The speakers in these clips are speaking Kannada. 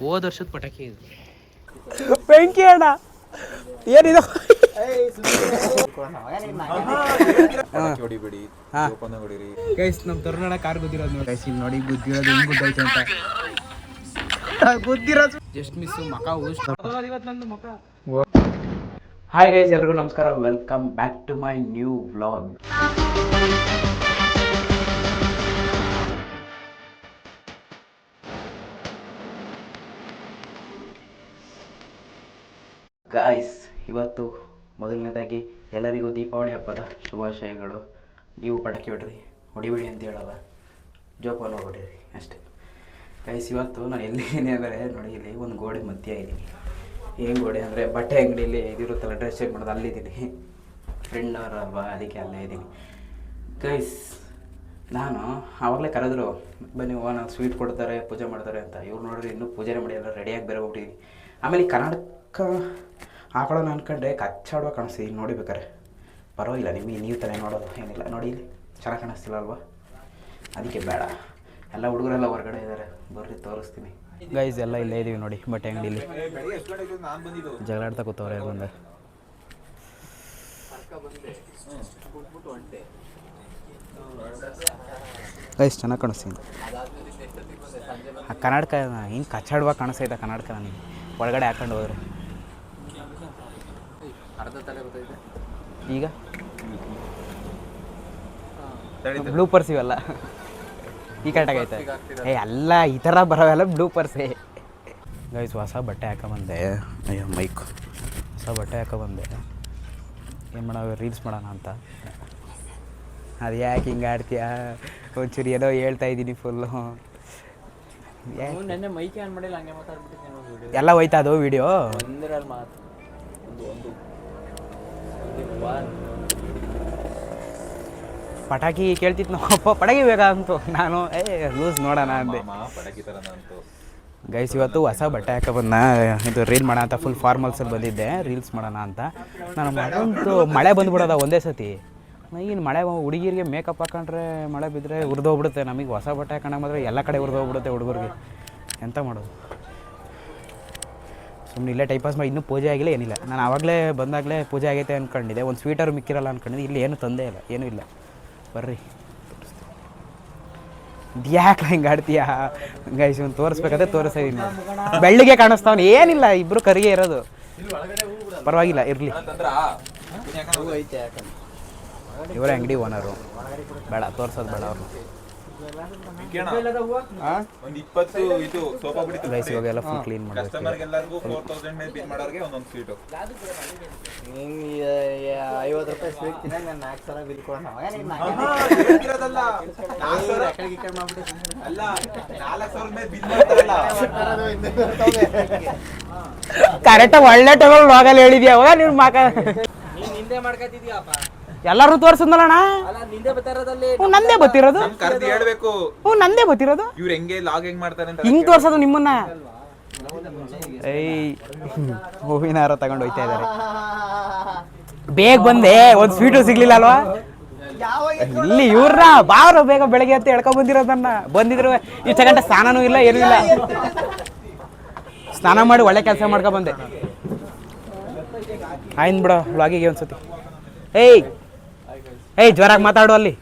ಹೋದ ವರ್ಷದ ಪಟಾಕಿ ಇದು. ಬೆಂಕಿ ಅಣ್ಣ. ಏನಿದು? ಹೊಡಿಬೇಡಿ. ಓಪನ್ ಹೊಡಿರಿ ಗೈಸ್ ನಮ್ಮ ತರುಣ ಕಾರ್ ಗುದ್ದಿರೋದು ನೋಡಿ. ಗೈಸ್ ಇಲ್ಲಿ ನೋಡಿ ಗುದ್ದಿರೋದು ಹೆಂಗ್ ಅಂತ. ಗುದ್ದಿರೋದು. ಜಸ್ಟ್ ಮಿಸ್ ಮಕ ಇವತ್ತು ನಂದು ಮಕ ಹಾಯ್ ಗೈಸ್ ಎಲ್ರಿಗೂ ನಮಸ್ಕಾರ. Welcome back to my new vlog guys ಇವತ್ತು ಮೊದಲನೇದಾಗಿ ಎಲ್ಲರಿಗೂ ದೀಪಾವಳಿ ಹಬ್ಬದ ಶುಭಾಶಯಗಳು. ನೀವು ಪಟಾಕಿ ಹೊಡ್ರಿ, ಹೊಡಿಬೇಡಿ ಅಂತ ಹೇಳಲ್ಲ. ಜೋಪಾನ ಹೊಡಿರಿ ಅಷ್ಟೇ. ಗಾಯ್ಸ್ ಇವತ್ತು ನಾನು ಎಲ್ಲಿದ್ದೀನಿ ಅಂದರೆ, ನೋಡಿ, ಇಲ್ಲಿ ಒಂದು ಗೋಡೆ ಮಧ್ಯ ಇದ್ದೀನಿ ಏನು ಗೋಡೆ ಅಂದರೆ, ಬಟ್ಟೆ ಅಂಗಡಿಯಲ್ಲಿ ಇದಿರುತ್ತಲ್ಲ ಡ್ರೆಸ್ ಚೆಕ್ ಮಾಡೋದು ಅಲ್ಲಿದ್ದೀನಿ ಫ್ರೆಂಡ್ ಅವರ ಹಬ್ಬ ಅದಕ್ಕೆ ಅಲ್ಲೇ ಇದ್ದೀನಿ ಗೈಸ್ ನಾನು ಆವಾಗಲೇ ಕರೆದ್ರು, ಬನ್ನಿ ಹೋಗೋಣ ಸ್ವೀಟ್ ಕೊಡ್ತಾರೆ, ಪೂಜೆ ಮಾಡ್ತಾರೆ ಅಂತ. ಇವ್ರು ನೋಡಿದ್ರೆ ಇನ್ನೂ ಪೂಜೆನೇ ಮಾಡಿ, ಎಲ್ಲ ರೆಡಿಯಾಗಿ ಬೇರೆ ಹೋಗ್ಬಿಟ್ಟಿದ್ದೀನಿ ಆಮೇಲೆ ಈ ಕರ್ನಾಟಕ ಹಾಕೊಳ್ಳೋಣ ಅನ್ಕೊಂಡ್ರೆ ಕಚ್ಚಾಡುವ ಕಾಣಿಸ್ತು ನೋಡಿ ಬೇಕಾರೆ. ಪರವಾಗಿಲ್ಲ, ನಿಮಗೆ ನೀವು ತಾನೇ ನೋಡೋದು ಏನಿಲ್ಲ. ನೋಡಿ ಇಲ್ಲಿ, ಚೆನ್ನಾಗಿ ಕಾಣಿಸ್ತಿಲ್ಲ ಅಲ್ವಾ ಅದಕ್ಕೆ ಬೇಡ. ಎಲ್ಲ ಹುಡುಗರೆಲ್ಲ ಹೊರಗಡೆ ಇದ್ದಾರೆ ಬರ್ರಿ, ತೋರಿಸ್ತೀನಿ. ಗೈಸ್ ಎಲ್ಲ ಇಲ್ಲೇ ಇದ್ದೀವಿ ನೋಡಿ, ಬಟ್ಟೆ ಅಂಗಡಿಲಿ. ಜಗಳಾಡ್ತಾ ಕೂತವ್ರೆ ಬಂದೆ? ಗೈಸ್ ಚೆನ್ನಾಗಿ ಕಾಣಿಸ್ತೀನಿ ಆ ಕನ್ನಡಕ ಹಿಂಗೆ ಕಚ್ಚಾಡುವಾಗ ಕಾಣಿಸ್ತೈತೆ ಕನ್ನಡಕ ನನಗೆ ಒಳಗಡೆ ಹಾಕೊಂಡು ಹೋದ್ರೆ. ಅರ್ಧ ತಲೆ ಪರ್ಸ್ ಈಗ? ಬ್ಲೂಪರ್ಸ್ ಇವೆಲ್ಲ. ಈ ಕರೆಕ್ಟಾಗೈತೆ ಏ ಎಲ್ಲ ಈ ಥರ ಬರೋವೆಲ್ಲ ಬ್ಲೂಪರ್ಸೇ ಗೈಸ್ ಹೊಸ ಬಟ್ಟೆ ಹಾಕೊಂಬಂದೆ ಅಯ್ಯೋ ಮೈಕ್ ಹೊಸ ಬಟ್ಟೆ ಹಾಕೊಂಬಂದೆ ಏನು ಮಾಡೋ ರೀಲ್ಸ್ ಮಾಡೋಣ ಅಂತ. ಅದು ಯಾಕೆ ಹಿಂಗೆ ಆಡ್ತೀಯ? ಒಂಚೂರು ಏನೋ ಹೇಳ್ತಾ ಇದ್ದೀನಿ ಫುಲ್ಲು ನೆನ್ನೆ ಮೈಕೆ ಆನ್ ಮಾಡಿಲ್ಲ ಹಂಗೆ ಮಾತಾಡ್ಬಿಟ್ಟಿದ್ದೀನಿ ಎಲ್ಲ ಹೋಯ್ತಾ ಅದು ವಿಡಿಯೋ ಒಂದರಲ್ಲಿ ಮಾತು ಒಂದು ಒಂದು. ಪಟಾಕಿ ಕೇಳ್ತಿತ್ತು ನಾವು ಅಪ್ಪ ಪಟಾಕಿ ಬೇಕಾ ಅಂತು. ನಾನು ಏ ಲೂಸ್ ನೋಡೋಣ ಅಂದೆ. ಪಟಾಕಿ ಅಂತು. ಗೈಸ್ ಇವತ್ತು ಹೊಸ ಬಟ್ಟೆ ಹಾಕ ಬಂದ ಇದು ರೀಲ್ ಮಾಡೋಣ ಅಂತ ಫುಲ್ ಫಾರ್ಮಲ್ಸಲ್ಲಿ ಬಂದಿದ್ದೆ. ರೀಲ್ಸ್ ಮಾಡೋಣ ಅಂತ. ನಾನು ಮಾಡೋದು ಮಳೆ ಬಂದ್ಬಿಡೋದ ಒಂದೇ ಸತಿ. ಈಗಿನ ಮಳೆ ಹುಡುಗಿರಿಗೆ ಮೇಕಪ್ ಹಾಕೊಂಡ್ರೆ ಮಳೆ ಬಿದ್ದರೆ ಉರಿದೋಗ್ಬಿಡುತ್ತೆ. ನಮಗೆ ಹೊಸ ಬಟ್ಟೆ ಹಾಕೊಂಡಾಗ ಮಾತ್ರ ಎಲ್ಲ ಕಡೆ ಉರಿದೋಗ್ಬಿಡುತ್ತೆ ಹುಡುಗರಿಗೆ. ಎಂತ ಮಾಡೋದು? ಸುಮ್ಮನೆ ಇಲ್ಲೇ ಟೈಮ್ ಪಾಸ್ ಮಾಡಿ ಇನ್ನೂ ಪೂಜೆ ಆಗಿಲ್ಲ ಏನಿಲ್ಲ. ನಾನು ಆವಾಗಲೇ ಬಂದಾಗಲೇ ಪೂಜೆ ಆಗೈತೆ ಅಂದ್ಕೊಂಡಿದ್ದೆ ಒಂದು ಸ್ವೀಟರು ಮಿಕ್ಕಿರಲ್ಲ ಅಂದ್ಕೊಂಡಿದ್ದೆ ಇಲ್ಲಿ ಏನು ತಂದೇ ಇಲ್ಲ ಏನೂ ಇಲ್ಲ. ಬರ್ರಿ. ಯಾಕೆ ಹಿಂಗೆ ಆಡ್ತೀಯ? ಗೈಸ್ ಒಂದು ತೋರಿಸ್ಬೇಕಾದ್ರೆ ತೋರಿಸ್ತಾ ಇದೀನಿ ಬೆಳ್ಳಿಗೆ ಕಾಣಿಸ್ತಾವನು. ಏನಿಲ್ಲ ಇಬ್ಬರು ಕರಿಗೆ ಇರೋದು. ಪರವಾಗಿಲ್ಲ ಇರಲಿ. ಇವರೇ ಅಂಗಡಿ ಓನರು ಬೇಡ ತೋರಿಸೋದು ಬೇಡ ಅವರು ಒಂದ್ ಇಪ್ಪತ್ತು ಇದು ಸೋಫಾ ಬಿಡಿ ಗೈಸ್ ಇವಾಗ ಎಲ್ಲ ಫುಲ್ ಕ್ಲೀನ್ ಮಾಡಬೇಕು ಕಸ್ಟಮರ್ ಎಲ್ಲರಿಗೂ ಫೋರ್ ತೌಸಂಡ್ ಮೇಲೆ ಬಿಲ್ ಮಾಡೋರಿಗೆ ಒಂದೊಂದು ಸ್ವೀಟು ನಿಂಗೆ ಐವತ್ತು ರೂಪಾಯಿ ಸ್ವೀಟ್ ತಿನ್ನ ನಾನು ನಾಲ್ಕು ಸಲ ಬಿಲ್ ಕೊಡೋಣ. ಅಲ್ಲ ನಾಲ್ಕು ಸಾವಿರ ಮೇಲೆ ಬಿಲ್ ಮಾಡ್ತಾರಲ್ಲ. ಕರೆಕ್ಟಾಗಿ ಒಳ್ಳೆ ಟೈಮಲ್ಲಿ ಹೋಗಲ್ಲ ಹೇಳಿದ್ಯಾ? ಅವಾಗ ನೀವು ಮಾಕ ನೀನ್ ನಿಂದೆ ಮಾಡ್ಕೊತಿದ್ಯಪ್ಪ. ಎಲ್ಲರೂ ಬತ್ತಾರದಲ್ಲಿ ಹ್ಞೂ ನಂದೇ ಬತ್ತಿರೋದು ಕರ್ದು ಹೇಳ್ಬೇಕು. ಹ್ಞೂ ನಂದೇ ಬತ್ತಿರೋದು ಇವ್ರು ಹೆಂಗೆ ಲಾಗ್ ಹೆಂಗ್ ಮಾಡ್ತಾರೆ ಅಂತ ಹಿಂಗ್ ತೋರ್ಸೋದು ನಿಮ್ಮನ್ನ. ಏಯ್ ಹೂವಿನ ಹಾರ ತಗೊಂಡು ಹೋಯ್ತಾ ಇದ್ದಾರೆ. ಬೇಗ ಬಂದೆ ಒಂದ್ ಸ್ವೀಟು ಸಿಗ್ಲಿಲ್ಲ ಅಲ್ವಾ? ಇಲ್ಲಿ ಇವ್ರ ಬಾವ್ರ ಬೇಗ ಬೆಳಗ್ಗೆ ಅಂತ ಎಳ್ಕೊ ಬಂದಿರೋದನ್ನ ಬಂದಿದ್ರು ಇಷ್ಟ ಗಂಟೆ ಸ್ನಾನನೂ ಇಲ್ಲ ಏನಿಲ್ಲ ಇಲ್ಲ. ಸ್ನಾನ ಮಾಡಿ ಒಳ್ಳೆ ಕೆಲಸ ಮಾಡ್ಕೊ ಬಂದೆ. ಆಯ್ತು ಬಿಡೋ ವ್ಲಾಗಿಗೆ ಒಂದ್ಸತಿ. ಏಯ್! ಏಯ್ ಜ್ವರಾಗಿ ಮಾತಾಡು ಅಲ್ಲಿ.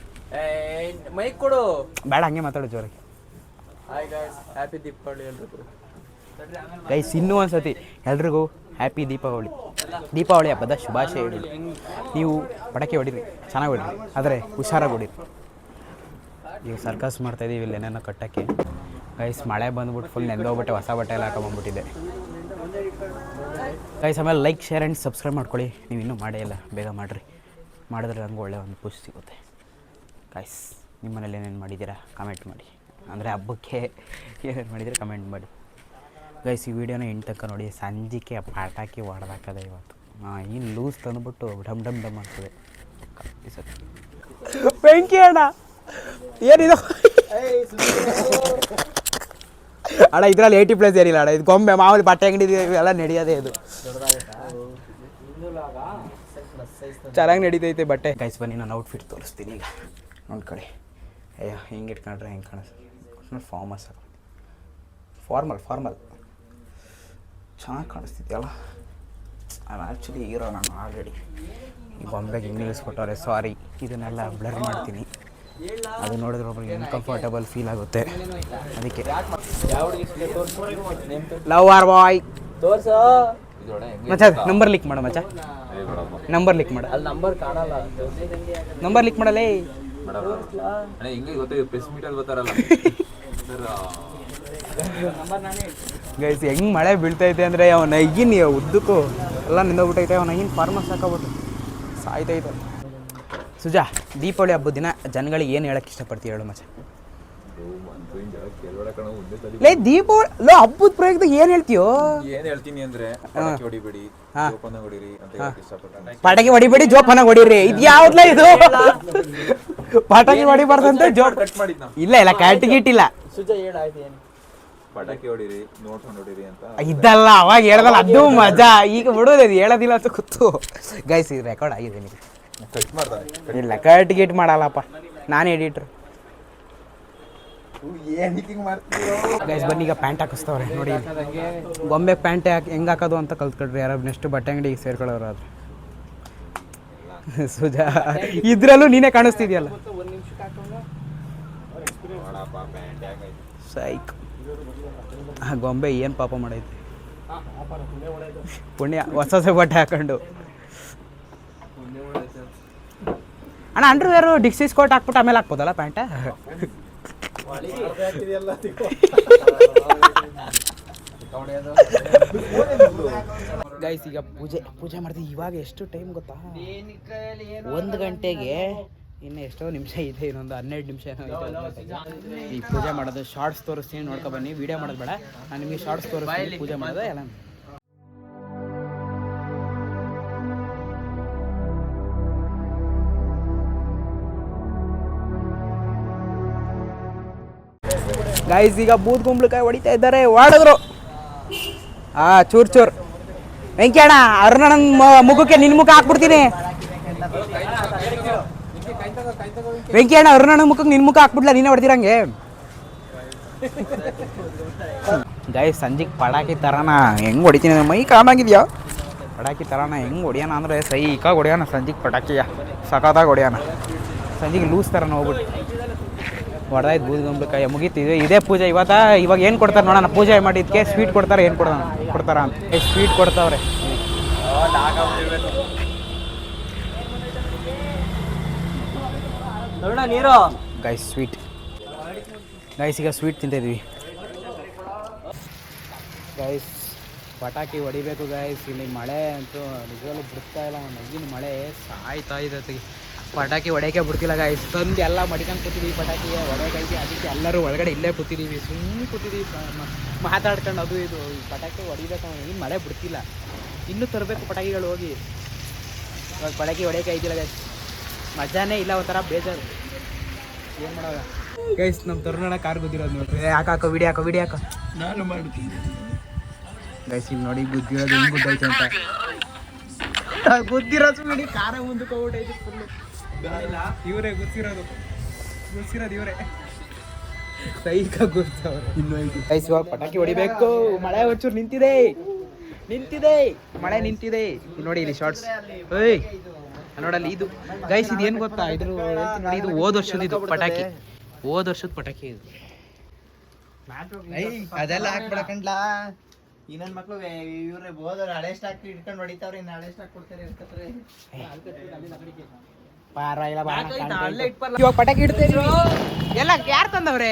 ಮೈಕ್ ಕೊಡು. ಬೇಡ ಹಂಗೆ ಮಾತಾಡು ಜ್ವರಾಗಿ ಹಾಯ್ ಗಾಯ್ಸ್ ಹ್ಯಾಪಿ ದೀಪಾವಳಿ ಎಲ್ರಿಗೂ. ಗೈಸ್ ಇನ್ನೂ ಒಂದ್ಸತಿ ಎಲ್ರಿಗೂ ಹ್ಯಾಪಿ ದೀಪಾವಳಿ ದೀಪಾವಳಿ ಹಬ್ಬದ ಶುಭಾಶಯ ಶುಭಾಶಯಗಳು ನೀವು ಪಟಾಕಿ ಹೊಡಿರಿ ಚೆನ್ನಾಗಿ ಹೊಡಿರಿ ಆದರೆ ಹುಷಾರಾಗಿ ಹೊಡಿರಿ. ಈಗ ಸರ್ಕಸ್ ಮಾಡ್ತಾ ಇದೀವಿ ಇಲ್ಲಿ ಏನೇನೋ ಕಟ್ಟಕ್ಕೆ. ಗೈಸ್ ಮಳೆ ಬಂದ್ಬಿಟ್ಟು ಫುಲ್ ನೆಂದೋಗ್ಬಿಟ್ಟೆ ಹೊಸ ಬಟ್ಟೆ ಎಲ್ಲ ಹಾಕೊಂಬಂದ್ಬಿಟ್ಟಿದೆ. ಗೈಸ್ ಆಮೇಲೆ ಲೈಕ್ ಶೇರ್ ಆ್ಯಂಡ್ ಸಬ್ಸ್ಕ್ರೈಬ್ ಮಾಡ್ಕೊಳ್ಳಿ. ನೀವು ಇನ್ನೂ ಮಾಡೇ ಇಲ್ಲ ಬೇಗ ಮಾಡಿರಿ. ಮಾಡಿದ್ರೆ ನಂಗೆ ಒಳ್ಳೆಯ ಒಂದು ಖುಷಿ ಸಿಗುತ್ತೆ. ಕಾಯ್ಸ್ ನಿಮ್ಮ ಮನೇಲಿ ಏನೇನು ಮಾಡಿದ್ದೀರಾ? ಕಮೆಂಟ್ ಮಾಡಿ. ಅಂದರೆ ಹಬ್ಬಕ್ಕೆ ಏನೇನು ಮಾಡಿದರೆ ಕಮೆಂಟ್ ಮಾಡಿ. ಗೈಸ್ ಈ ವಿಡಿಯೋನ ಎಂಟು ತನಕ ನೋಡಿ, ಸಂಜಿಕೆ ಪಟಾಕಿ ಹೊಡೆದಾಕದೆ ಇವತ್ತು. ಹಾಂ ಇನ್ನು ಲೂಸ್ ತಂದುಬಿಟ್ಟು ಡಮ್ ಡಮ್ ಡಮ್ ಆಗ್ತದೆ. ಬೆಂಕಿ ಅಣ್ಣ! ಏನಿದು? ಅಣ್ಣ, ಇದ್ರಲ್ಲಿ ಏಯ್ಟಿ ಪ್ಲಸ್ ಏನಿಲ್ಲ ಅಣ್ಣ. ಇದು ಗೊಂಬೆ, ಮಾಮೂಲಿ ಬಟ್ಟೆ ಅಂಗಡಿ ಎಲ್ಲ ನಡೆಯೋದೇ ಇದು. ಚೆನ್ನಾಗಿ ನಡೀತೈತೆ ಬಟ್ಟೆ. ಗೈಸ್ ಬನ್ನಿ ನಾನು ಔಟ್ಫಿಟ್ ತೋರಿಸ್ತೀನಿ ಈಗ. ಒಂದು ಕಡೆ ಅಯ್ಯೋ ಹಿಂಗೆ ಇಟ್ಕೊಂಡ್ರೆ ಹೆಂಗೆ ಕಾಣಿಸ್ತದೆ ಫಾರ್ಮಸ್ ಫಾರ್ಮಲ್ ಫಾರ್ಮಲ್ ಚೆನ್ನಾಗಿ ಕಾಣಿಸ್ತಿದೆಯಲ್ಲ? ನಾನು ಆ್ಯಕ್ಚುಲಿ ಹೀರೋ ನಾನು ಆಲ್ರೆಡಿ ಈ ಬಾಂಬೆಗೆ ಹಿಂಗೆ ಕೊಟ್ಟವ್ರೆ ಸಾರಿ ಇದನ್ನೆಲ್ಲ ಬ್ಲರ್ ಮಾಡ್ತೀನಿ. ಅದು ನೋಡಿದ್ರೆ ಒಬ್ಬರಿಗೆ ಅನ್ಕಂಫರ್ಟಬಲ್ ಫೀಲ್ ಆಗುತ್ತೆ. ಅದಕ್ಕೆ. ಲವ್ ಆರ್ ಬಾಯ್ ತೋರ್ಸು. ಮಚ್ಚ ನಂಬರ್ ಲಿಕ್ ಮಾಡು ಮಚ್ಚ. ನಂಬರ್ ಲಿಕ್ ಮಾಡು. ಅಲ್ಲಿ ನಂಬರ್ ಕಾಣಲ್ಲ. ನಂಬರ್ ಲಿಕ್ ಮಾಡಲೇ ಅಣ್ಣ ಹಿಂಗೆ ಗೊತ್ತ ಪ್ರೆಸ್ ಮೀಟಲ್ಲಿ ಬರ್ತಾರಲ್ಲ. ಗೈಸ್ ಹೆಂಗ್ ಮಳೆ ಬೀಳ್ತೈತೆ ಅಂದರೆ ಅವನ ಈಗಿನ ಉದ್ದಕ್ಕೂ ಎಲ್ಲ ನಿಂದೋಗ್ಬಿಟ್ಟೈತೆ ಅವನ ಈಗಿನ ಫಾರ್ಮರ್ಸ್ ಹಾಕೋಬಿಟ್ಟು ಸಾಯ್ತೈತೆ. ಸುಜಾ ದೀಪಾವಳಿ ಹಬ್ಬದ ದಿನ ಜನಗಳಿಗೆ ಏನು ಹೇಳಕ್ಕೆ ಇಷ್ಟಪಡ್ತೀವಿ ಹೇಳು ಮಚ್ಚ? ಲೇ ದೀಪಾವಳಿ ಲೋ ಹಬ್ಬದ ಪ್ರಯೋಗದಾಗ ಏನ್ ಹೇಳ್ತೀಯೋ? ಏನ್ ಹೇಳ್ತೀನಿ ಅಂದ್ರೆ ಪಟಾಕಿ ಹೊಡಿಬೇಡಿ ಜೋಪಾನ ಹೊಡಿರಿ ಅಂತ ಹೇಳಕ್ ಇಷ್ಟಪಡ್ತಾರೆ ಪಟಾಕಿ ಹೊಡಿಬೇಡಿ ಜೋಪಾನ ಹೊಡೀರಿ. ಇದು ಯಾವ್ದಲ್ಲ ಇದು? ಪಟಾಕಿ ಹೊಡಿಬಾರ್ದಂತ ಜೋ ಕಟ್ ಮಾಡಿದ್ ಇಲ್ಲ ಇಲ್ಲ ಕಟ್ ಗಿಟ್ಟಿಲ್ಲ ಇಲ್ಲ ಸುಜ ಹೇಳಾಯ್ತು ಏನು ಪಟಾಕಿ ಹೊಡಿರಿ ನೋಡ್ಕೊಂಡು ಹೊಡಿರಿ ಅಂತ ಇದಲ್ಲ ಅವಾಗ ಹೇಳ್ದಲ್ಲ ಅದು ಮಜಾ. ಈಗ ಬಿಡೋದು ಇದು ಹೇಳೋದಿಲ್ಲ ಅಂತ ಕೂತು ಗೈಸ್ ಇದು ರೆಕಾರ್ಡ್ ಆಗಿದೆ ನಿಮಗೆ. ಕಟ್ ಮಾಡ್ತಾನೆ ಇಲ್ಲ ಕಟ್ ಗಿಟ್ ಮಾಡಲ್ಲಪ್ಪ. ನಾನು ಎಡಿಟ್ರು ಮಾಡ್ತೀರೋ ಬನ್ನಿ, ಈಗ ಪ್ಯಾಂಟ್ ಹಾಕಿಸ್ತವ್ರೆ, ನೋಡಿ ಬೊಂಬೆ ಪ್ಯಾಂಟ್ ಹಾಕಿ ಹೆಂಗೆ ಹಾಕೋದು ಅಂತ ಕಲ್ತ್ಕೊಳ್ರಿ ಯಾರು, ನೆಕ್ಸ್ಟ್ ಬಟ್ಟೆ ಅಂಗಡಿಗೆ ಸೇರ್ಕೊಳ್ಳೋರು ಆದ್ರೆ ಸುಜಾ, ಇದ್ರಲ್ಲೂ ನೀನೇ ಕಾಣಿಸ್ತಿದ್ಯಲ್ಲ? ಸೈಕ್. ಗೊಂಬೆ ಏನು ಪಾಪ ಮಾಡೈತಿ? ಪುಣ್ಯ, ಹೊಸ ಹೊಸ ಬಟ್ಟೆ ಹಾಕೊಂಡು. ಅಣ್ಣ ಅಂಡ್ರೂ ಯಾರು ಡಿಕ್ಸಿ ಕೋಟ್ ಹಾಕ್ಬಿಟ್ಟು ಆಮೇಲೆ ಹಾಕ್ಬೋದಲ್ಲ ಪ್ಯಾಂಟ ಗೈಸ್ ಈಗ ಪೂಜೆ ಪೂಜೆ ಮಾಡ್ತೀವಿ. ಇವಾಗ ಎಷ್ಟು ಟೈಮ್ ಗೊತ್ತಾ? ಒಂದು ಗಂಟೆಗೆ ಇನ್ನು ಎಷ್ಟೋ ನಿಮಿಷ ಇದೆ, ಇನ್ನೊಂದು ಹನ್ನೆರಡು ನಿಮಿಷ ಏನೋ ಇದೆ ಈ ಪೂಜೆ ಮಾಡೋದು ಶಾರ್ಟ್ಸ್ ತೋರಿಸ್ತೀನಿ, ನೋಡ್ಕೊ ಬನ್ನಿ. ವಿಡಿಯೋ ಮಾಡೋದು ಬೇಡ. ನಾನು ನಿಮಗೆ ಶಾರ್ಟ್ಸ್ ತೋರಿಸ್ತೀನಿ, ಪೂಜೆ ಮಾಡೋದು ಎಲ್ಲ. ಗೈಸ್ ಈಗ ಬೂದ್ ಕುಂಬಳಕಾಯಿ ಹೊಡಿತಾ ಇದ್ದಾರೆ. ಹೊಡೆದ್ರು ಹಾ ಚೂರ್ ಚೂರ್. ವೆಂಕಿ ಅಣ್ಣ ಅರುಣಣ್ಣನ ಮುಖಕ್ಕೆ ನಿನ್ ಮುಖ ಹಾಕ್ಬಿಡ್ತೀನಿ. ವೆಂಕಿ ಅಣ್ಣ ಅರುಣಣ್ಣನ ಮುಖಕ್ಕೆ ನಿನ್ ಮುಖ ಹಾಕ್ಬಿಡ್ಲ? ನೀನೇ ಹೊಡ್ದಿರಂಗೆ. ಗೈಸ್ ಸಂಜೆಗೆ ಪಟಾಕಿ ತರಣ ಹೆಂಗ್ ಹೊಡಿತೀನಿ ಮೈ ಕಾಮಾಗಿದ್ಯಾ ಪಟಾಕಿ ತರಣ ಹೆಂಗ್ ಹೊಡಿಯೋಣ ಅಂದ್ರೆ ಸೈಕಾಗಿ ಹೊಡಿಯೋಣ ಸಂಜೆಗೆ ಪಟಾಕಿಯ. ಸಖತ್ತಾಗಿ ಹೊಡಿಯೋಣ ಸಂಜೆಗೆ ಲೂಸ್ ತರನ ಹೋಗ್ಬಿಟ್ಟು ಹೊಡೆದಾಯ್ತು ಬೂದ್ಗಂಬಳಕಾಯಿ ಮುಗೀತು. ಇದೆ ಇದೇ ಪೂಜೆ. ಇವತ್ತ ಇವಾಗ ಏನು ಕೊಡ್ತಾರೆ ನೋಡೋಣ. ಪೂಜೆ ಮಾಡಿದ್ಕೆ ಸ್ವೀಟ್ ಕೊಡ್ತಾರೆ ಏನು ಕೊಡೋಣ? ಕೊಡ್ತಾರ ಅಂತ. ಸ್ವೀಟ್ ಕೊಡ್ತಾವ್ರೆ. ನೀರು. ಗೈಸ್ ಸ್ವೀಟ್ ಗೈಸ್ ಈಗ ಸ್ವೀಟ್ ತಿಂತಿದ್ವಿ. ಗೈಸ್ ಪಟಾಕಿ ಹೊಡಿಬೇಕು ಗೈಸ್ ಇಲ್ಲಿ ಮಳೆ ಅಂತೂ ನಿಜವಾಗ್ಲೂ ಬಿಡ್ತಾ ಇಲ್ಲ. ನಗಿನ ಮಳೆ ಸಾಯ್ತಾ ಇದೆ. ಪಟಾಕಿ ಹೊಡೆಯೋಕೆ ಬಿಡ್ತಿಲ್ಲ ಗಾಯ್ಸ್ ತಂದು ಎಲ್ಲ ಮಡಿಕೊಂಡು ಕೂತಿದ್ದೀವಿ ಪಟಾಕಿ. ಹೊಡೆಯೋಕೈತಿ ಅದಕ್ಕೆ ಎಲ್ಲರೂ ಒಳಗಡೆ ಇಲ್ಲೇ ಕೂತಿದ್ದೀವಿ ಸುಮ್ಮನೆ ಕೂತಿದ್ದೀವಿ ಪ- ಮಾತಾಡ್ಕೊಂಡು ಅದು ಇದು. ಪಟಾಕಿ ಹೊಡಿಬೇಕು ಏನು ಮಳೆ ಬಿಡ್ತಿಲ್ಲ. ಇನ್ನೂ ತರಬೇಕು ಪಟಾಕಿಗಳು ಹೋಗಿ. ಇವಾಗ ಪಟಾಕಿ ಹೊಡೆಯೋಕೆ ಐತಿಲ್ಲ ಗಾಯ್ಸ್ ಮಜಾನೇ ಇಲ್ಲ ಒಂಥರ ಬೇಜಾರು. ಏನು ಮಾಡೋಲ್ಲ ಗೈಸ್ ನಮ್ಮ ತರುಣ ಕಾರ್ ಗೊತ್ತಿರೋದು ನೋಡ್ರಿ. ಹಾಕೋ ವಿಡಿಯೋ ಹಾಕೋ ವಿಡಿಯೋ ಹಾಕೋ. ನಾನು ಮಾಡ್ತೀನಿ. ಗೈಸ್ ಇಲ್ಲಿ ನೋಡಿ ಗುದ್ದಿರೋದು ಹೆಂಗ್ ಗುದ್ದೈತೆ ಅಂತ. ಗುದ್ದಿರೋದು ನೋಡಿ ಕಾರ ಮುಂದಕ್ಕೆ ಹೋಗ್ಬಿಟ್ಟೈತೆ ಫುಲ್ಲು ಇವರೇ ಗೊತ್ತಿರೋದು. ಗುದ್ದಿರೋದು ಇವರೇ. ಸೈಕ ಗುರ್ತವ್ರೆ ಗೈಸ್ ಇವಾಗ ಪಟಾಕಿ ಹೊಡಿಬೇಕು. ಮಳೆ ಒಂಚೂರು ನಿಂತಿದೆ. ನಿಂತಿದೆ. ಮಳೆ ನಿಂತಿದೆ. ನೋಡಿ ಇಲ್ಲಿ ಶಾರ್ಟ್ಸ್ ಏಯ್ ನೋಡಲ್ಲಿ ಇದು. ಗೈಸ್ ಇದು ಏನು ಗೊತ್ತಾ? ಇದ್ರ ಇದು ಹೋದ ವರ್ಷದ ಇದು ಪಟಾಕಿ. ಹೋದ ವರ್ಷದ ಪಟಾಕಿ ಇದು. ಅದೆಲ್ಲ ಹಾಕ್ಬಿಡಕಂಡ್ಲ ಇನ್ನೊಂದ್ ಮಕ್ಳು ಇವ್ರೆ ಹೋದವ್ರು ಹಳೆ ಸ್ಟಾಕ್ ಇಟ್ಕೊಂಡು ಹೊಡಿತಾವ್ರಿ ಇನ್ನು ಹಳೆ ಸ್ಟಾಕ್ ಕೊಡ್ತಾರೆ ಇರ್ಕತ್ರೆ ಪಾರ ಇಲ್ಲ ಬಾರ ಇವಾಗ ಪಟಾಕಿ ಎಲ್ಲ ಯಾರು ತಂದವ್ರೆ?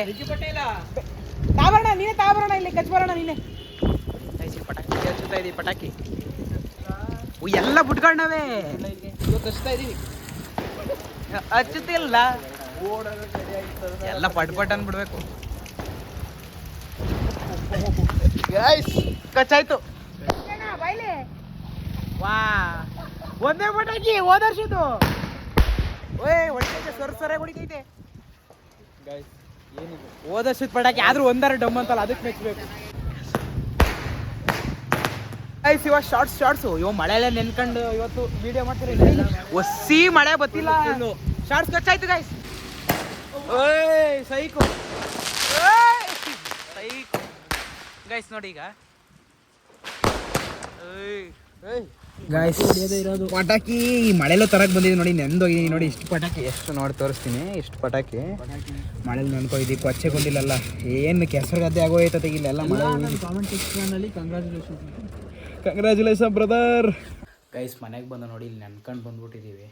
ತಾಬರಣ ನೀನೇ ತಾಬರಣ ಇಲ್ಲಿ ಕಚ್ ಬರೋಣ ನೀನೆ ಪಟಾಕಿ ಹಚ್ಚುತ್ತಾ ಇದೀವಿ ಪಟಾಕಿ. ಎಲ್ಲ ಬಿಟ್ಕೊಂಡವೆ ಹಚ್ತಾ ಇದೀವಿ ಹಚ್ಚುತ್ತಿಲ್ಲ. ಎಲ್ಲ ಪಟ್ ಪಟ್ ಅನ್ಬಿಡ್ಬೇಕು ಕಚ್ಚಾಯ್ತು. ವಾ. ಒಂದೇ ಪಟಾಕಿ ಹೋದ ವರ್ಷದ್ದು ಓಯ್ ಹೊಡಿತೈತೆ ಸರ್ ಸರ ಹೊಡಿತೈತೆ ಹೋದ ಓದಷ್ಟು ಪಟಾಕಿ ಆದ್ರೂ ಒಂದರ ಡಮ್ ಅಂತಲ್ಲ ಅದಕ್ಕೆ ಮೆಚ್ಚಬೇಕು. ಗೈಸ್ ಇವಾಗ ಶಾರ್ಟ್ಸ್ ಶಾರ್ಟ್ಸು ಇವ ಮಳೆಲ್ಲ ನೆನ್ಕೊಂಡು ಇವತ್ತು ವಿಡಿಯೋ ಮಾಡ್ತೀರಿ ಒಸಿ ಮಳೆ ಬತ್ತಿಲ್ಲ ಶಾರ್ಟ್ಸ್ ಗೊತ್ತಾಯ್ತು ಗೈಸ್ ಓಯ್ ಸೈಕು. ಓಯ್! ಸೈಕು. ಗೈಸ್ ನೋಡಿ ಈಗ. ಗಾಯ್ಸ್ ಪಟಾಕಿ ಈ ಮಳೆಲ್ಲ ತರಕ್ ಬಂದಿದೆ ನೋಡಿ ನೆಂದೋಗಿದ್ದೀನಿ ನೋಡಿ. ಇಷ್ಟು ಪಟಾಕಿ ಎಷ್ಟು ನೋಡಿ ತೋರಿಸ್ತೀನಿ ಇಷ್ಟು ಪಟಾಕಿ. ಮಳೆಲಿ ಕೊಚ್ಚೆ ಕೊಂಡಿಲ್ಲಲ್ಲ. ಏನು ಕೆಸರು ಗದ್ದೆ ಆಗೋಯ್ತದೆ ಇಲ್ಲೆಲ್ಲ ಮಳೆ ಕಂಗ್ರ್ಯಾಚುಲೇಷನ್ ಬ್ರದರ್ ಗೈಸ್ ಮನೆಗೆ ಬಂದು ನೋಡಿ ಇಲ್ಲಿ ನೆನ್ಕೊಂಡು ಬಂದ್ಬಿಟ್ಟಿದ್ದೀವಿ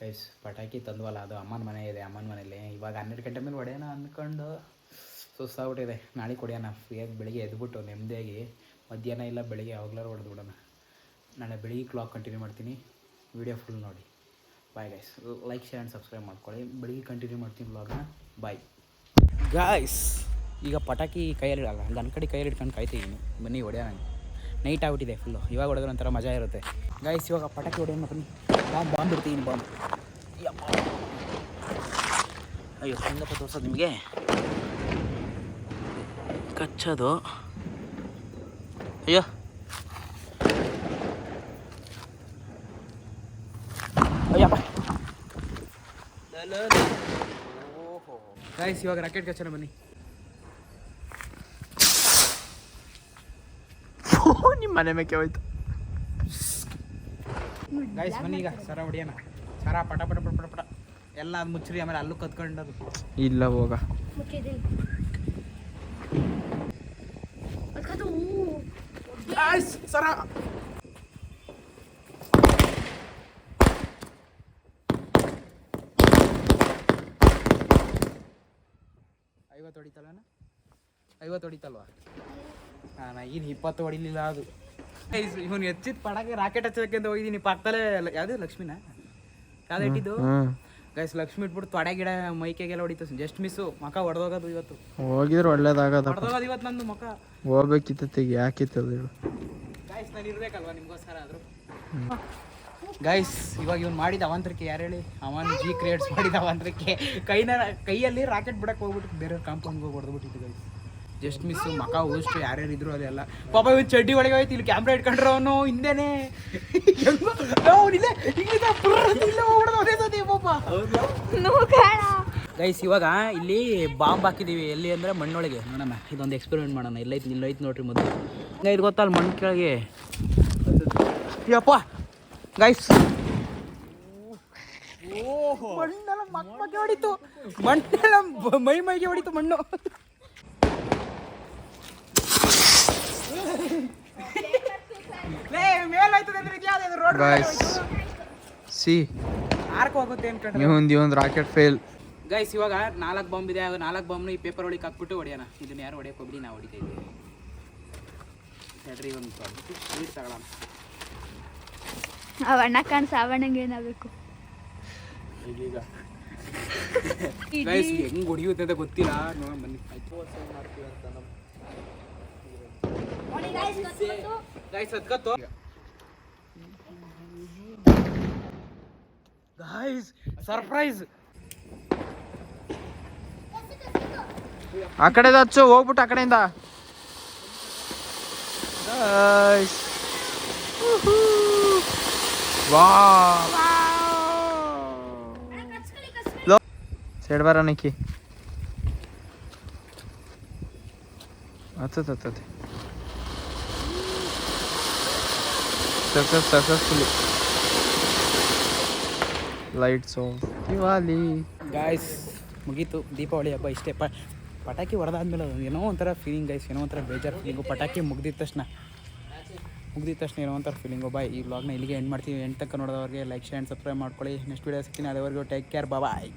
ಗೈಸ್ ಪಟಾಕಿ ತಂದ್ವಲ್ಲ ಅದು ಅಮ್ಮನ ಮನೆ ಇದೆ ಅಮ್ಮನ ಮನೇಲಿ. ಇವಾಗ ಹನ್ನೆರಡು ಗಂಟೆ ಮೇಲೆ ಹೊಡೆಯೋಣ ಅಂದ್ಕೊಂಡು ಸುಸ್ತಾಗ್ಬಿಟ್ಟಿದೆ. ನಾಳೆ ಕೊಡೋಣ ಫ್ರೀಯಾಗಿ ಬೆಳಿಗ್ಗೆ ಎದ್ಬಿಟ್ಟು ನೆಮ್ಮದಿಯಾಗಿ ಮಧ್ಯಾಹ್ನ ಇಲ್ಲ ಬೆಳಿಗ್ಗೆ ಯಾವಾಗ್ಲಾರು ಹೊಡೆದು ಬಿಡೋಣ. ನಾಳೆ ಬೆಳಿಗ್ಗೆ ಕ್ಲಾಕ್ ಕಂಟಿನ್ಯೂ ಮಾಡ್ತೀನಿ. ವಿಡಿಯೋ ಫುಲ್ ನೋಡಿ. Bye guys like share and subscribe ಮಾಡ್ಕೊಳ್ಳಿ. ಬೆಳಿಗ್ಗೆ ಕಂಟಿನ್ಯೂ ಮಾಡ್ತೀನಿ ಬ್ಲಾಗ್ನ ಬಾಯ್ ಗಾಯ್ಸ್ ಈಗ ಪಟಾಕಿ ಕೈಯಲ್ಲಿ ಇಡಲ್ಲ. ಗನ್ ಕಡೆ ಕೈಯಲ್ಲಿ ಇಟ್ಕೊಂಡು ಕಾಯ್ತಿದ್ದೀನಿ ಬನ್ನಿ, ಹೊಡೆಯೋಣ. ನೈಟ್ ಆಗ್ಬಿಟ್ಟಿದೆ ಫುಲ್ಲು ಇವಾಗ ಹೊಡೆದ್ರೆ ಒಂಥರ ಮಜಾ ಇರುತ್ತೆ. ಗಾಯ್ಸ್ ಇವಾಗ ಪಟಾಕಿ ಹೊಡೆಯೋಣ ಬನ್ನಿ. ಬಾಂಬ್ ಬಾಂಬ್ ಬಿಡ್ತೀನಿ ಬಾಂಬ್ ಅಯ್ಯೋ, ಹೆಂಗಪ್ಪ ತೋರ್ಸೋದು ನಿಮಗೆ? ಕಚ್ಚೋದು. ಅಯ್ಯೋ. ಗಾಯ್ಸ್ ಇವಾಗ ರಾಕೆಟ್ ಕಚ್ಚನ ಬನ್ನಿ. ನಿಮ್ಮ ಮನೆ ಮೇಕೆ ಹೋಯ್ತು. ಗಾಯ್ಸ್ ಬನ್ನಿ ಈಗ ಸರ ಹೊಡಿಯೋಣ. ಸರ ಪಟ ಪಟ ಪಟ ಪಟ ಪಟ. ಎಲ್ಲ ಅದು ಮುಚ್ಚ್ರಿ ಆಮೇಲೆ ಅಲ್ಲೂ ಕತ್ಕೊಂಡದು ಇಲ್ಲ ಹೋಗ. ಗಾಯ್ಸ್ ಸರ. ಐವತ್ತು ಹೊಡಿತಲ್ವನ ಐವತ್ತು ಹೊಡಿತಲ್ವಾ? ಹಾಂ ನಾ ಏನು ಇಪ್ಪತ್ತು ಹೊಡಿಲಿಲ್ಲ ಅದು. ಇವನು ಹೆಚ್ಚಿದ ಪಡಕ್ಕೆ ರಾಕೆಟ್ ಹಚ್ಚೋದಕ್ಕೆ ಅಂತ ಹೋಗಿದ್ದೀನಿ ಪಕ್ಕದಲ್ಲೇ ಯಾವುದು ಲಕ್ಷ್ಮಿನ? ಯಾವ್ದು ಇಟ್ಟಿದ್ದು? ಗೈಸ್ ಲಕ್ಷ್ಮಿ ಇಟ್ಬಿಟ್ಟು ತೊಡೆ ಗಿಡ ಮೈಕೆಗೆಲ್ಲ ಹೊಡಿತು. ಜಸ್ಟ್ ಮಿಸ್ಸು ಮಕ ಹೊಡೆದೋಗೋದು ಇವತ್ತು. ಹೋಗಿದ್ರೆ ಒಳ್ಳೇದಾಗದ ಹೊಡೆದೋಗೋದು ಇವತ್ತು ನಂದು ಮಕ. ಹೋಗ್ಬೇಕಿತ್ತು ಯಾಕಿತ್ತು ಅದು ಗೈಸ್ ನಾನು ಇರ್ಬೇಕಲ್ವಾ ನಿಮ್ಗೋಸ್ಕರ ಆದರೂ? ಗೈಸ್ ಇವಾಗ ಇವ್ನು ಮಾಡಿದ ಅವಂತರಿಕೆ ಯಾರು ಹೇಳಿ? ಅವನ್ ಜಿ ಕ್ರಿಯೇಟ್ಸ್ ಮಾಡಿದ ಅವಂತರಿಕೆ ಕೈನ ಕೈಯಲ್ಲಿ ರಾಕೆಟ್ ಬಿಡಕ್ಕೆ ಹೋಗ್ಬಿಟ್ಟು ಬೇರೆ ಕಾಂಪೌಂಡ್ಗೆ ಹೋಗಿ ಹೊಡೆದ್ಬಿಟ್ಟಿದ್ದು ಗೈಸ್ ಜಸ್ಟ್ ಮಿಸ್ ಮಕ ಊಷ್ಟು ಯಾರ್ಯಾರು ಇದ್ರು ಅದೆಲ್ಲ. ಪಾಪ ಇವನ್ ಚಡ್ಡಿ ಒಳಗೆ ಹೋಯ್ತು ಇಲ್ಲಿ ಕ್ಯಾಮ್ರಾ ಇಟ್ಕೊಂಡ್ರು ಅವನು ಹಿಂದೆನೆ. ಗೈಸ್ ಇವಾಗ ಇಲ್ಲಿ ಬಾಂಬ್ ಹಾಕಿದೀವಿ. ಎಲ್ಲಿ ಅಂದ್ರೆ ಮಣ್ಣೊಳಗೆ. ನೋಡಮ್ಮ ಇದೊಂದು ಎಕ್ಸ್ಪೆರಿಮೆಂಟ್ ಮಾಡೋಣ. ಎಲ್ಲೈತಿ ಇಲ್ಲೈತಿ ನೋಡ್ರಿ ಮೊದಲು. ಇದು ಗೊತ್ತಲ್ಲ ಮಣ್ಣು ಕೆಳಗೆ? ಯಪ್ಪ! ಗೈಸ್ ಮಣ್ಣೆಲ್ಲ ಮಕ್ ಮಕ್ಕೆ ಹೊಡಿತು. ಮಣ್ಣೆಲ್ಲ ಮೈ ಮೈಗೆ ಹೊಡಿತು ಮಣ್ಣು. ಸಿ ಆರ್ಕ್ ಹೋಗುತ್ತೆ ಅನ್ಕೊಂಡ್ರೆ ಇವಂದು ಒಂದು ರಾಕೆಟ್ ಫೇಲ್ ಗೈಸ್ ಇವಾಗ ನಾಲ್ಕು ಬಾಂಬ್ ಇದೆ. ನಾಲ್ಕು ಬಾಂಬ್ನ ಈ ಪೇಪರ್ ಒಳಗೆ ಹಾಕ್ಬಿಟ್ಟು ಹೊಡಿಯೋಣ. ಇದನ್ನ ಯಾರು ಹೊಡಿಯಕ್ಕೆ ಹೋಗ್ಬಿಡಿ ನಾವು ಹೊಡಿತಾ ಇದ್ದೀವಿ. ಒಂದು ಸ್ವೀಟ್ ತಗೊಳ್ಳೋಣ ಅವಣ್ಣ ಕಾಣ್ ಸಾವಣ್ಣಂಗೆ ಏನಾಗಬೇಕು? ಹೆಂಗ್ ಹೊಡಿಯುತ್ತೆ ಅಂತ ಗೊತ್ತಿಲ್ಲ. ನೋಡೋಣ ಬನ್ನಿ. ಗೈಸ್ ಹತ್ಕತ್ತು ಗೈಸ್ ಸರ್ಪ್ರೈಸ್ ಆ ಕಡೆದ ಹಚ್ಚು ಹೋಗ್ಬಿಟ್ಟು ಆ ಕಡೆಯಿಂದ. Guys. ಸೈಡ್ ಬರ ನಿಕ್ಕಿ. ಹತ್ತತ್ ಹತ್ತತ್ತೆ success successfully lights off Diwali guys ಮುಗೀತು. ದೀಪಾವಳಿ ಹಬ್ಬ ಇಷ್ಟೇ. ಪ ಪಟಾಕಿ ಹೊಡೆದಾದ್ಮೇಲೆ ಅದು ಏನೋ ಒಂಥರ ಫೀಲಿಂಗ್ ಗೈಸ್ ಏನೋ ಒಂಥರ ಬೇಜಾರು ಫೀಲಿಂಗು ಪಟಾಕಿ ಮುಗಿದ ತಕ್ಷಣ ಮುಗ್ದಿದ ತಕ್ಷಣ ಏನೋ ಒಂಥರ ಫೀಲಿಂಗು ಬಾಯ್ ಈ ವ್ಲಾಗ್ನ ಇಲ್ಲಿಗೆ ಎಂಡ್ ಮಾಡ್ತೀವಿ. ಎಂಡ್ ತಕ್ಕ ನೋಡೋದವ್ರಿಗೆ ಲೈಕ್ ಶೇರ್ ಆ್ಯಂಡ್ ಸಬ್ಸ್ಕ್ರೈಬ್ ಮಾಡ್ಕೊಳ್ಳಿ. ನೆಕ್ಸ್ಟ್ ವೀಡಿಯೋ ಸಿಗ್ತೀನಿ. ಅದೇವರೆಗೂ ಟೇಕ್ ಕೇರ್ ಬಾಯ್